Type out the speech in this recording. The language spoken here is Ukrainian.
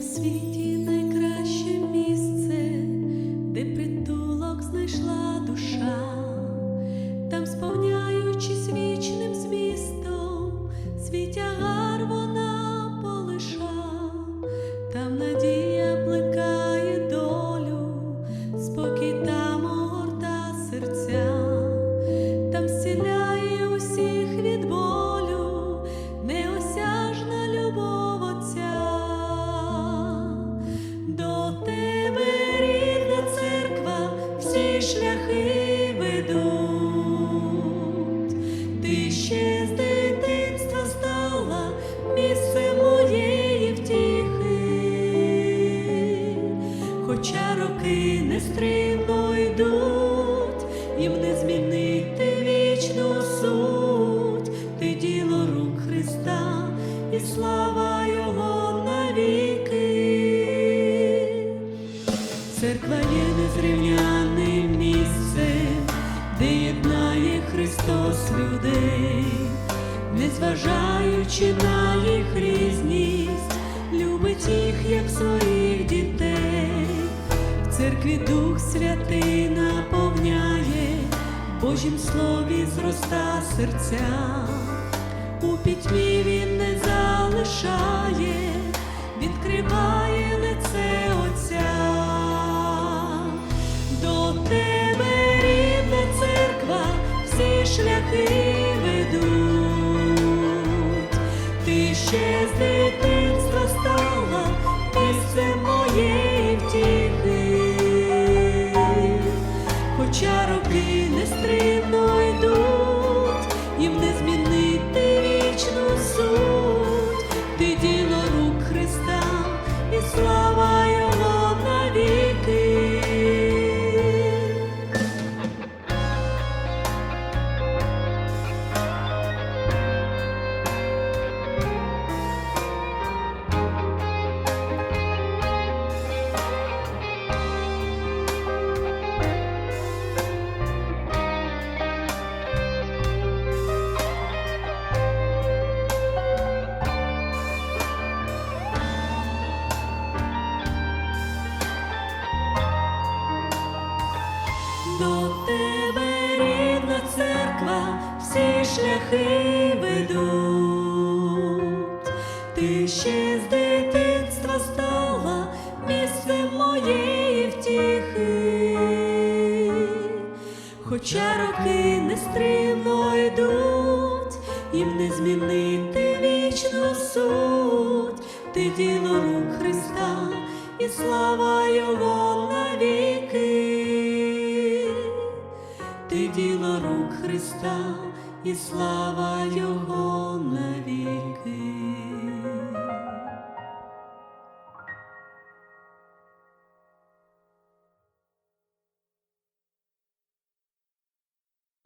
світі найкраще місце, де притулок знайшла душа, нестримно йдуть, їм не змінити вічну суть, ти діло рук Христа і слава Його навіки. Церква є незрівнянним місцем, де єднає Христос людей, незважаючи на їх різність, любить їх як своїх церкві Дух Святий наповняє, Божім слові зроста серця, у пітьмі він не залишає, відкриває лице Отця. До тебе, рідна церква, всі шляхи ведуть. Ти ще з До тебе, рідна церква, всі шляхи ведуть. Ти ще з дитинства стала місцем моєї втіхи, хоча роки нестримно йдуть, їм не змінити вічну суть, ти діло рук Христа і слава Його Христа і слава Його навіки.